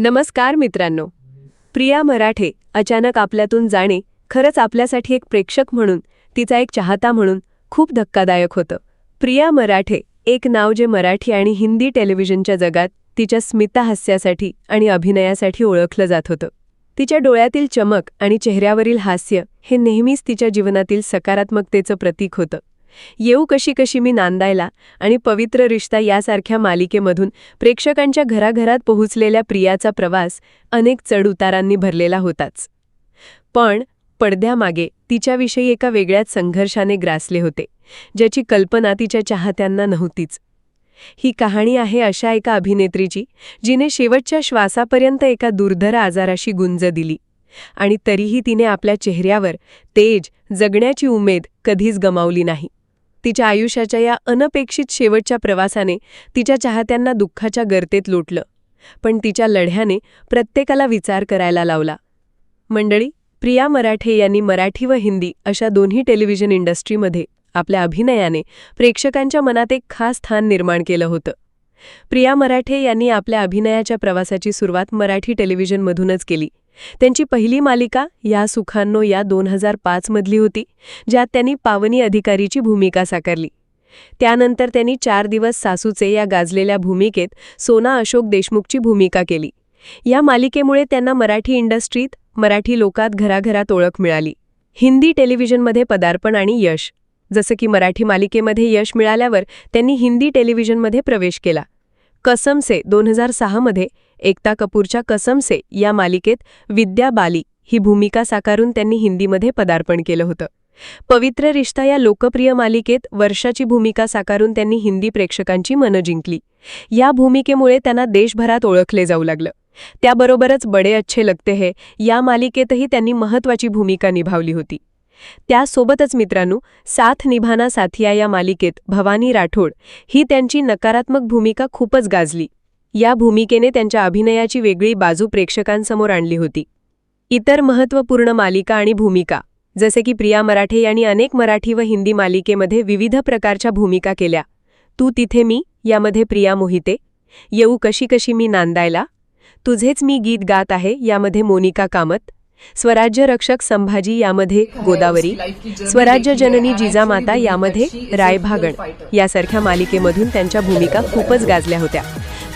नमस्कार मित्रांनो. प्रिया मराठे अचानक आपल्यातून जाणे खरंच आपल्यासाठी एक प्रेक्षक म्हणून तिचा एक चाहता म्हणून खूप धक्कादायक होतं. प्रिया मराठे एक नाव जे मराठी आणि हिंदी टेलिव्हिजनच्या जगात तिच्या स्मिता हास्यासाठी आणि अभिनयासाठी ओळखलं जात होतं. तिच्या डोळ्यातील चमक आणि चेहऱ्यावरील हास्य हे नेहमीच तिच्या जीवनातील सकारात्मकतेचं प्रतीक होतं. येऊ कशी कशी मी नांदायला आणि पवित्र रिश्ता यासारख्या मालिकेमधून प्रेक्षकांच्या घराघरात पोहोचलेल्या प्रियाचा प्रवास अनेक चढउतारांनी भरलेला होताच. पण पडद्यामागे तिच्याविषयी एका वेगळ्याच संघर्षाने ग्रासले होते ज्याची कल्पना तिच्या चाहत्यांना नव्हतीच. ही कहाणी आहे अशा एका अभिनेत्रीची जिने शेवटच्या श्वासापर्यंत एका दुर्धर आजाराशी गुंज दिली आणि तरीही तिने आपल्या चेहऱ्यावर तेज जगण्याची उमेद कधीच गमावली नाही. तिच्या आयुष्याच्या या अनपेक्षित शेवटच्या प्रवासाने तिच्या चाहत्यांना दुःखाच्या गर्तेत लोटलं. पण तिच्या लढ्याने प्रत्येकाला विचार करायला लावला. मंडळी प्रिया मराठे यांनी मराठी व हिंदी अशा दोन्ही टेलिव्हिजन इंडस्ट्रीमध्ये आपल्या अभिनयाने प्रेक्षकांच्या मनात एक खास स्थान निर्माण केलं होतं. प्रिया मराठे यांनी आपल्या अभिनयाच्या प्रवासाची सुरुवात मराठी टेलिव्हिजनमधूनच केली. त्यांची पहिली मालिका या सुखांनो या दोन हजार पाचमधली होती ज्यात त्यांनी पावनी अधिकारीची भूमिका साकारली. त्यानंतर त्यांनी चार दिवस सासूचे या गाजलेल्या भूमिकेत सोना अशोक देशमुखची भूमिका केली. या मालिकेमुळे त्यांना मराठी इंडस्ट्रीत मराठी लोकात घराघरात ओळख मिळाली. हिंदी टेलिव्हिजनमध्ये पदार्पण आणि यश जसं की मराठी मालिकेमध्ये यश मिळाल्यावर त्यांनी हिंदी टेलिव्हिजनमध्ये प्रवेश केला. कसमसे दोन हजार सहामध्ये एकता कपूरच्या कसम से या मालिकेत विद्या बाली ही भूमिका साकारून त्यांनी हिंदीमध्ये पदार्पण केलं होतं. पवित्र रिश्ता या लोकप्रिय मालिकेत वर्षाची भूमिका साकारून त्यांनी हिंदी प्रेक्षकांची मनं जिंकली. या भूमिकेमुळे त्यांना देशभरात ओळखले जाऊ लागलं. त्याबरोबरच बडे अच्छे लगते हे या मालिकेतही त्यांनी महत्वाची भूमिका निभावली होती. त्यासोबतच मित्रांनो साथ निभाना साथिया या मालिकेत भवानी राठोड ही त्यांची नकारात्मक भूमिका खूपच गाजली. या भूमिकेने त्यांच्या अभिनयाची वेगळी बाजू प्रेक्षकांसमोर आणली होती. इतर महत्त्वपूर्ण मालिका आणि भूमिका जसे की प्रिया मराठे यांनी अनेक मराठी व हिंदी मालिकेमध्ये विविध प्रकारच्या भूमिका केल्या. तू तिथे मी यामध्ये प्रिया मोहिते येऊ कशी कशी मी नांदायला तुझेच मी गीत गात आहे यामध्ये मोनिका कामत स्वराज्य रक्षक संभाजी यामध्ये गोदावरी स्वराज्य जननी जिजामाता यामध्ये रायभागण यासारख्या मालिकेमधून त्यांच्या भूमिका खूपच गाजल्या होत्या.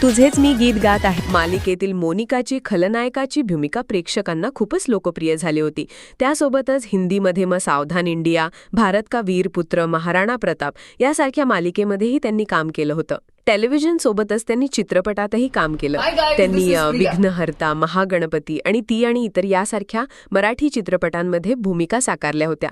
तुझेच मी गीत गात आहे. मालिकेतील मोनिकाची खलनायकाची भूमिका प्रेक्षकांना खूपच लोकप्रिय झाली होती. त्यासोबतच हिंदीमध्ये मग सावधान इंडिया भारत का वीर पुत्र महाराणा प्रताप यासारख्या मालिकेमध्येही त्यांनी काम केलं होतं. टेलिव्हिजन सोबतच त्यांनी चित्रपटातही काम केलं. त्यांनी विघ्नहर्ता महागणपती आणि ती आणि इतर यासारख्या मराठी चित्रपटांमध्ये भूमिका साकारल्या होत्या.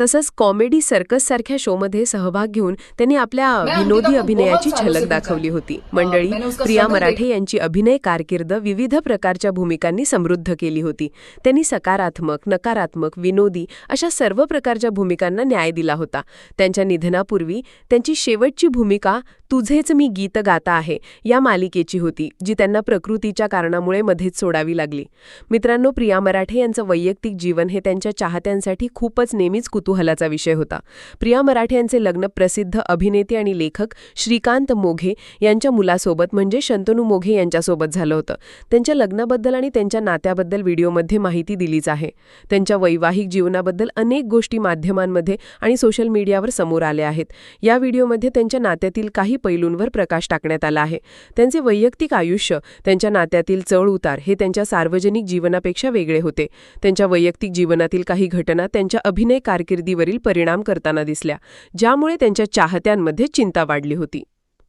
तसंच कॉमेडी सर्कस सारख्या शोमध्ये सहभाग घेऊन त्यांनी आपल्या विनोदी अभिनयाची झलक दाखवली होती. मंडळी प्रिया मराठे यांची अभिनय कारकीर्द विविध प्रकारच्या भूमिकांनी समृद्ध केली होती. त्यांनी सकारात्मक नकारात्मक विनोदी अशा सर्व प्रकारच्या भूमिकांना न्याय दिला होता. त्यांच्या निधनापूर्वी त्यांची शेवटची भूमिका तुझेच मी गीत गाता आहे. या मालिकेची होती जी त्यांना प्रकृतीच्या कारणामुळे मध्येच सोडावी लागली. मित्रांनो प्रिया मराठे यांचं वैयक्तिक जीवन हे त्यांच्या चाहत्यांसाठी खूपच नेहमीच कुतूहलाचा विषय होता. प्रिया मराठे यांचे लग्न प्रसिद्ध अभिनेते आणि लेखक श्रीकांत मोघे यांच्या मुलासोबत म्हणजे शंतनू मोघे यांच्यासोबत झालं होतं. त्यांच्या लग्नाबद्दल आणि त्यांच्या नात्याबद्दल व्हिडिओमध्ये माहिती दिलीच आहे. त्यांच्या वैवाहिक जीवनाबद्दल अनेक गोष्टी माध्यमांमध्ये आणि सोशल मीडियावर समोर आल्या आहेत. या व्हिडिओमध्ये त्यांच्या नात्यातील काही पैलूंवर प्रकाश टाकण्यात आला आहे. त्यांचे वैयक्तिक आयुष्य त्यांच्या नात्यातील चढउतार हे त्यांच्या सार्वजनिक जीवनापेक्षा वेगळे होते. त्यांच्या वैयक्तिक जीवनातील काही घटना त्यांच्या अभिनय कारकिर्दीवरील परिणाम करताना दिसल्या ज्यामुळे त्यांच्या चाहत्यांमध्ये चिंता वाढली होती.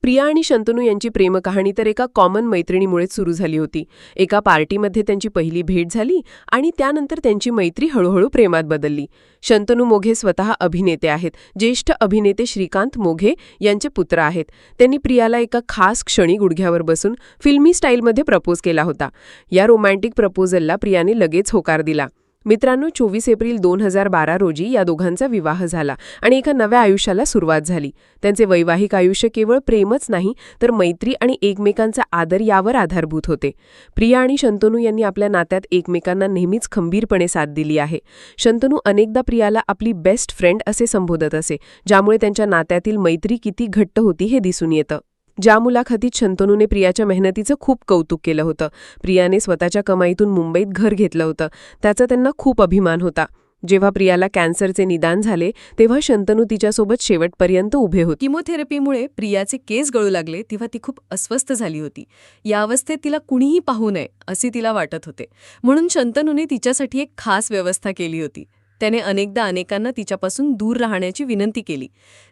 प्रिया आणि शंतनू यांची प्रेमकहाणी तर एका कॉमन मैत्रिणीमुळेच सुरू झाली होती. एका पार्टीमध्ये त्यांची पहिली भेट झाली आणि त्यानंतर त्यांची मैत्री हळूहळू प्रेमात बदलली. शंतनू मोघे स्वतः अभिनेते आहेत. ज्येष्ठ अभिनेते श्रीकांत मोघे यांचे पुत्र आहेत. त्यांनी प्रियाला एका खास क्षणी गुडघ्यावर बसून फिल्मी स्टाईलमध्ये प्रपोज केला होता. या रोमॅन्टिक प्रपोजलला प्रियाने लगेच होकार दिला. मित्रांनो चोवीस एप्रिल दोन हजार बारा रोजी या दोघांचा विवाह झाला आणि एका नव्या आयुष्याला सुरुवात झाली. त्यांचे वैवाहिक आयुष्य केवळ प्रेमच नाही तर मैत्री आणि एकमेकांचा आदर यावर आधारभूत होते. प्रिया आणि शंतनू यांनी आपल्या नात्यात एकमेकांना नेहमीच खंबीरपणे साथ दिली आहे. शंतनू अनेकदा प्रियाला आपली बेस्ट फ्रेंड असे संबोधत असे ज्यामुळे त्यांच्या नात्यातील मैत्री किती घट्ट होती हे दिसून येतं. ज्या मुलाखतीत शंतनूने प्रियाच्या मेहनतीचं खूप कौतुक केलं होतं. प्रियाने स्वतःच्या कमाईतून मुंबईत घर घेतलं होतं. त्याचा त्यांना खूप अभिमान होता. जेव्हा प्रियाला कॅन्सरचे निदान झाले तेव्हा शंतनू तिच्यासोबत शेवटपर्यंत उभे होते. किमोथेरपीमुळे प्रियाचे केस गळू लागले तेव्हा ती खूप अस्वस्थ झाली होती. या अवस्थेत तिला कुणीही पाहू नये असे तिला वाटत होते. म्हणून शंतनूने तिच्यासाठी एक खास व्यवस्था केली होती. त्याने अनेकदा अनेकांना तिच्यापासून दूर राहण्याची विनंती केली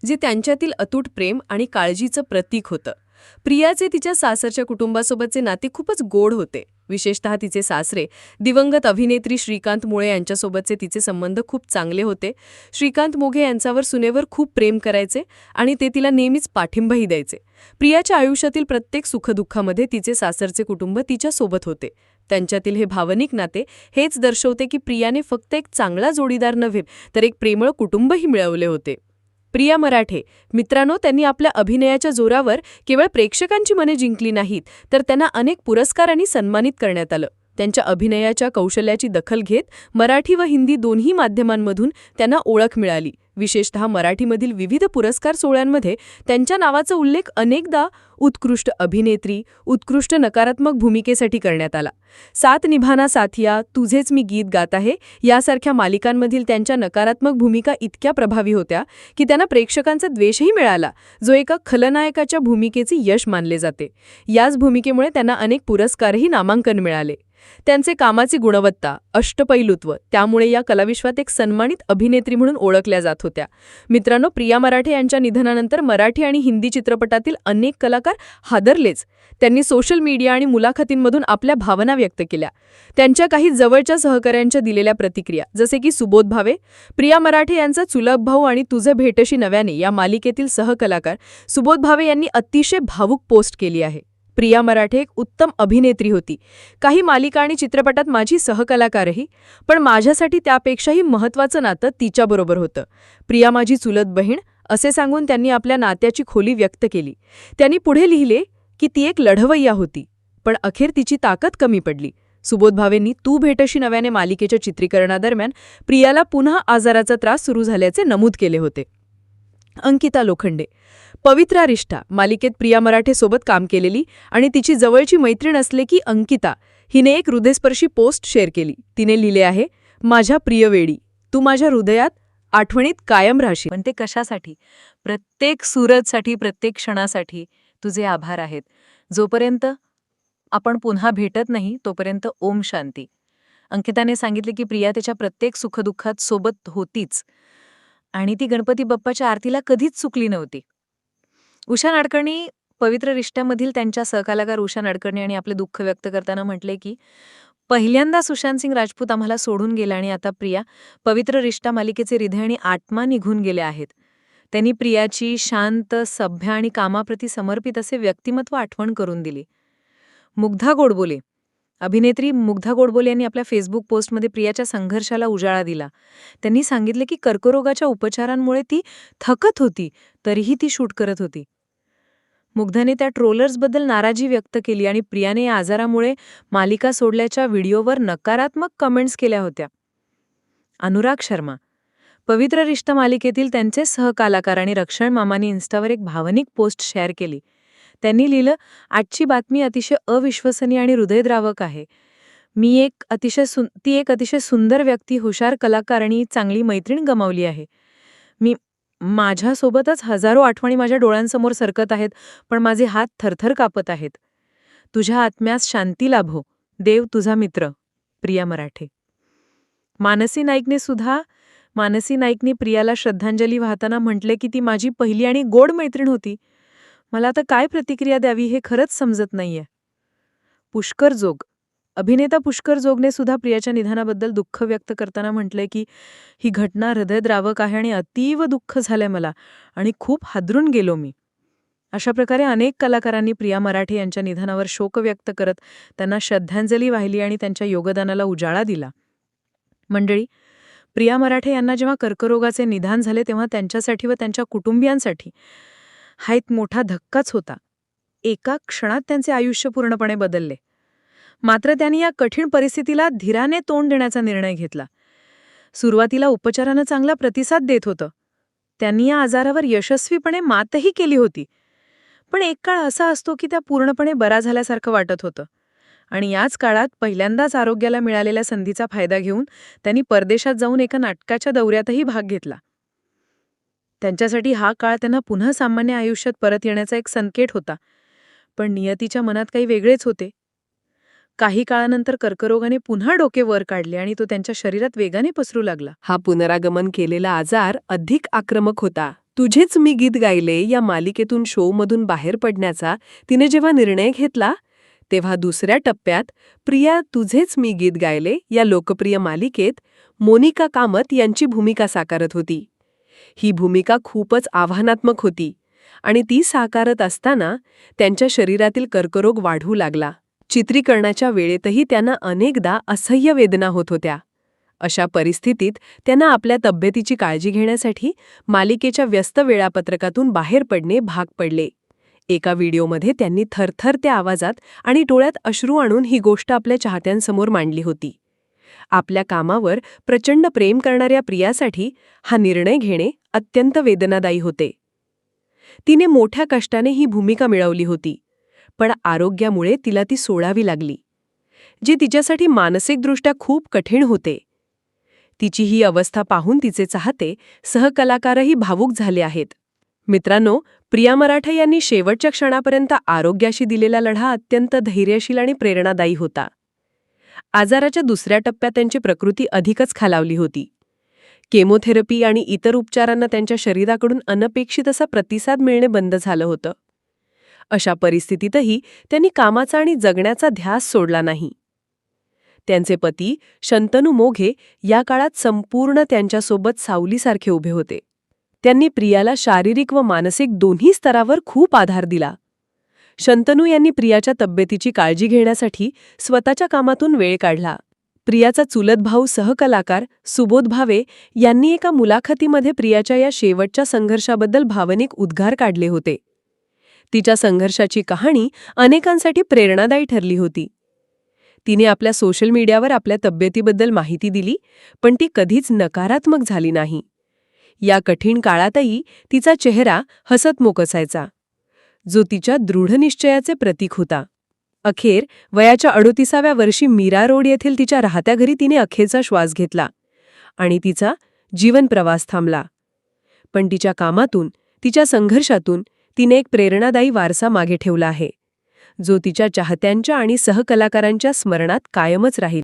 जे त्यांच्यातील अतूट प्रेम आणि काळजीचं प्रतीक होतं. प्रियाचे तिच्या सासरच्या कुटुंबासोबतचे नाते खूपच गोड होते. विशेषतः तिचे सासरे दिवंगत अभिनेत्री श्रीकांत मुळे यांच्यासोबतचे तिचे संबंध खूप चांगले होते. श्रीकांत मोघे यांच्यावर सुनेवर खूप प्रेम करायचे आणि ते तिला नेहमीच पाठिंबाही द्यायचे. प्रियाच्या आयुष्यातील प्रत्येक सुखदुःखामध्ये तिचे सासरचे कुटुंब तिच्यासोबत होते. त्यांच्यातील हे भावनिक नाते हेच दर्शवते की प्रियाने फक्त एक चांगला जोडीदार नव्हे तर एक प्रेमळ कुटुंबही मिळवले होते. प्रिया मराठे. मित्रांनो त्यांनी आपल्या अभिनयाच्या जोरावर केवळ प्रेक्षकांची मने जिंकली नाहीत तर त्यांना अनेक पुरस्कारांनी सन्मानित करण्यात आलं. त्यांच्या अभिनयाच्या कौशल्याची दखल घेत मराठी व हिंदी दोन्ही माध्यमांमधून त्यांना ओळख मिळाली. विशेषतः मराठीमधील विविध पुरस्कार सोहळ्यांमध्ये त्यांच्या नावाचा उल्लेख अनेकदा उत्कृष्ट अभिनेत्री उत्कृष्ट नकारात्मक भूमिकेसाठी करण्यात आला. सात निभाना साथिया तुझेच मी गीत गात आहे यासारख्या मालिकांमधील त्यांच्या नकारात्मक भूमिका इतक्या प्रभावी होत्या की त्यांना प्रेक्षकांचा द्वेषही मिळाला जो एका खलनायकाच्या भूमिकेचे यश मानले जाते. याच भूमिकेमुळे त्यांना अनेक पुरस्कारही नामांकन मिळाले. त्यांचे कामाची गुणवत्ता अष्टपैलुत्व त्यामुळे या कलाविश्वात एक सन्मानित अभिनेत्री म्हणून ओळखल्या जात होत्या. मित्रांनो प्रिया मराठे यांच्या निधनानंतर मराठी आणि हिंदी चित्रपटातील अनेक कलाकार हादरलेच. त्यांनी सोशल मीडिया आणि मुलाखतींमधून आपल्या भावना व्यक्त केल्या. त्यांच्या काही जवळच्या सहकाऱ्यांच्या दिलेल्या प्रतिक्रिया जसे की सुबोध भावे प्रिया मराठे यांचा चुलभ भाऊ आणि तुझं भेटशी नव्याने या मालिकेतील सहकलाकार सुबोध भावे यांनी अतिशय भावूक पोस्ट केली आहे. प्रिया मराठे एक उत्तम अभिनेत्री होती. काही मालिका आणि चित्रपटात माझी सहकलाकारही पण माझ्यासाठी त्यापेक्षाही महत्त्वाचं नातं तिच्याबरोबर होतं. प्रिया माझी चुलत बहीण असे सांगून त्यांनी आपल्या नात्याची खोली व्यक्त केली. त्यांनी पुढे लिहिले की ती एक लढवय्या होती पण अखेर तिची ताकद कमी पडली. सुबोध भावेंनी तू भेटशी नव्याने मालिकेच्या चित्रीकरणादरम्यान प्रियाला पुन्हा आजाराचा त्रास सुरू झाल्याचे नमूद केले होते. अंकिता लोखंडे. पवित्रा रिष्ठा मालिकेत प्रिया मराठेसोबत काम केलेली आणि तिची जवळची मैत्रीण असले की अंकिता हिने एक हृदयस्पर्शी पोस्ट शेअर केली. तिने लिहिले आहे माझ्या प्रियवेळी तू माझ्या हृदयात आठवणीत कायम राहशील. पण ते कशासाठी? प्रत्येक सुरतसाठी प्रत्येक क्षणासाठी तुझे आभार आहेत. जोपर्यंत आपण पुन्हा भेटत नाही तोपर्यंत ओम शांती. अंकिताने सांगितले की प्रिया त्याच्या प्रत्येक सुखदुःखात सोबत होतीच. आणि ती गणपती बाप्पाच्या आरतीला कधीच चुकली नव्हती. उषा नाडकर्णी पवित्र रिश्त्यामधील त्यांच्या सहकलाकार उषा नाडकर्णी आणि आपले दुःख व्यक्त करताना म्हटले की पहिल्यांदा सुशांत सिंग राजपूत आम्हाला सोडून गेला आणि आता प्रिया पवित्र रिश्ता मालिकेचे हृदय आणि आत्मा निघून गेले आहेत. त्यांनी प्रियाची शांत सभ्य आणि कामाप्रती समर्पित असे व्यक्तिमत्व आठवण करून दिली. मुग्धा गोडबोले अभिनेत्री मुग्धा गोडबोले यांनी आपल्या फेसबुक पोस्टमध्ये प्रियाच्या संघर्षाला उजाळा दिला. त्यांनी सांगितले की कर्करोगाच्या उपचारांमुळे ती थकत होती तरीही ती शूट करत होती. मुग्धाने त्या ट्रोलर्सबद्दल नाराजी व्यक्त केली आणि प्रियाने या आजारामुळे मालिका सोडल्याच्या व्हिडिओवर नकारात्मक कमेंट्स केल्या होत्या. अनुराग शर्मा. पवित्र रिश्ता मालिकेतील त्यांचे सहकलाकार आणि रक्षण मामानी इन्स्टावर एक भावनिक पोस्ट शेअर केली. त्यांनी लिहिलं आजची बातमी अतिशय अविश्वसनीय आणि हृदयद्रावक आहे. मी एक अतिशय सुं ती एक अतिशय सुंदर व्यक्ती हुशार कलाकार आणि चांगली मैत्रीण गमावली आहे. मी माझ्यासोबतच हजारो आठवणी माझ्या डोळ्यांसमोर सरकत आहेत पण माझे हात थरथर कापत आहेत. तुझ्या आत्म्यास शांती लाभो. देव तुझा मित्र. प्रिया मराठे. मानसी नाईकने सुद्धा मानसी नाईकने प्रियाला श्रद्धांजली वाहताना म्हटले की ती माझी पहिली आणि गोड मैत्रीण होती. मला आता काय प्रतिक्रिया द्यावी हे खरंच समजत नाहीये. पुष्कर जोग. अभिनेता पुष्कर जोगने सुद्धा प्रियाच्या निधनाबद्दल दुःख व्यक्त करताना म्हटलंय की ही घटना हृदयद्रावक आहे आणि अतीव दुःख झालंय मला आणि खूप हादरून गेलो मी. अशा प्रकारे अनेक कलाकारांनी प्रिया मराठे यांच्या निधनावर शोक व्यक्त करत त्यांना श्रद्धांजली वाहिली आणि त्यांच्या योगदानाला उजाळा दिला. मंडळी प्रिया मराठे यांना जेव्हा कर्करोगाचे निधान झाले तेव्हा त्यांच्यासाठी व त्यांच्या कुटुंबियांसाठी हा एक मोठा धक्काच होता. एका क्षणात त्यांचे आयुष्य पूर्णपणे बदलले. मात्र त्यांनी या कठीण परिस्थितीला धीराने तोंड देण्याचा निर्णय घेतला. सुरुवातीला उपचारानं चांगला प्रतिसाद देत होतं. त्यांनी या आजारावर यशस्वीपणे मातही केली होती. पण एक काळ असा असतो की त्या पूर्णपणे बरा झाल्यासारखं वाटत होतं. आणि याच काळात पहिल्यांदाच आरोग्याला मिळालेल्या संधीचा फायदा घेऊन त्यांनी परदेशात जाऊन एका नाटकाच्या दौऱ्यातही भाग घेतला. त्यांच्यासाठी हा काळ त्यांना पुन्हा सामान्य आयुष्यात परत येण्याचा एक संकेत होता. पण नियतीच्या मनात काही वेगळेच होते. काही काळानंतर कर्करोगाने पुन्हा डोके वर काढले आणि तो त्यांच्या शरीरात वेगाने पसरू लागला. हा पुनरागमन केलेला आजार अधिक आक्रमक होता. तुझेच मी गीत गायले या मालिकेतून शोमधून बाहेर पडण्याचा तिने जेव्हा निर्णय घेतला तेव्हा दुसऱ्या टप्प्यात प्रिया तुझेच मी गीत गायले या लोकप्रिय मालिकेत मोनिका कामत यांची भूमिका साकारत होती. ही भूमिका खूपच आव्हानात्मक होती आणि ती साकारत असताना त्यांच्या शरीरातील कर्करोग वाढू लागला. चित्रीकरणाच्या वेळेतही त्यांना अनेकदा असह्य वेदना होत होत्या. अशा परिस्थितीत त्यांना आपल्या तब्येतीची काळजी घेण्यासाठी मालिकेच्या व्यस्त वेळापत्रकातून बाहेर पडणे भाग पडले. एका व्हिडिओमध्ये त्यांनी थरथरत्या आवाजात आणि डोळ्यात अश्रू आणून ही गोष्ट आपल्या चाहत्यांसमोर मांडली होती. आपल्या कामावर प्रचंड प्रेम करणाऱ्या प्रियासाठी हा निर्णय घेणे अत्यंत वेदनादायी होते. तिने मोठ्या कष्टाने ही भूमिका मिळवली होती पण आरोग्यामुळे तिला ती सोडावी लागली जे तिच्यासाठी मानसिकदृष्ट्या खूप कठीण होते. तिची ही अवस्था पाहून तिचे चाहते सहकलाकारही भावूक झाले आहेत. मित्रांनो प्रिया मराठे यांनी शेवटच्या क्षणापर्यंत आरोग्याशी दिलेला लढा अत्यंत धैर्यशील आणि प्रेरणादायी होता. आजाराच्या दुसऱ्या टप्प्यात त्यांची प्रकृती अधिकच खालावली होती. केमोथेरपी आणि इतर उपचारांना त्यांच्या शरीराकडून अनपेक्षित असा प्रतिसाद मिळणे बंद झालं होतं. अशा परिस्थितीतही त्यांनी कामाचा आणि जगण्याचा ध्यास सोडला नाही. त्यांचे पती शंतनू मोघे या काळात संपूर्ण त्यांच्यासोबत सावलीसारखे उभे होते. त्यांनी प्रियाला शारीरिक व मानसिक दोन्ही स्तरावर खूप आधार दिला. शंतनू यांनी प्रियाच्या तब्येतीची काळजी घेण्यासाठी स्वतःच्या कामातून वेळ काढला. प्रियाचा चुलत भाऊ सहकलाकार सुबोध भावे यांनी एका मुलाखतीमध्ये प्रियाच्या या शेवटच्या संघर्षाबद्दल भावनिक उद्गार काढले होते. तिच्या संघर्षाची कहाणी अनेकांसाठी प्रेरणादायी ठरली होती. तिने आपल्या सोशल मीडियावर आपल्या तब्येतीबद्दल माहिती दिली पण ती कधीच नकारात्मक झाली नाही. या कठीण काळातही तिचा चेहरा हसतमुख असायचा जो तिच्या दृढनिश्चयाचे प्रतीक होता. अखेर वयाच्या अडोतीसाव्या वर्षी मीरा रोड येथील तिच्या राहत्या घरी तिने अखेरचा श्वास घेतला आणि तिचा जीवनप्रवास थांबला. पण तिच्या कामातून तिच्या संघर्षातून तिने एक प्रेरणादायी वारसा मागे ठेवला आहे जो तिच्या चाहत्यांच्या आणि सहकलाकारांच्या स्मरणात कायमच राहील.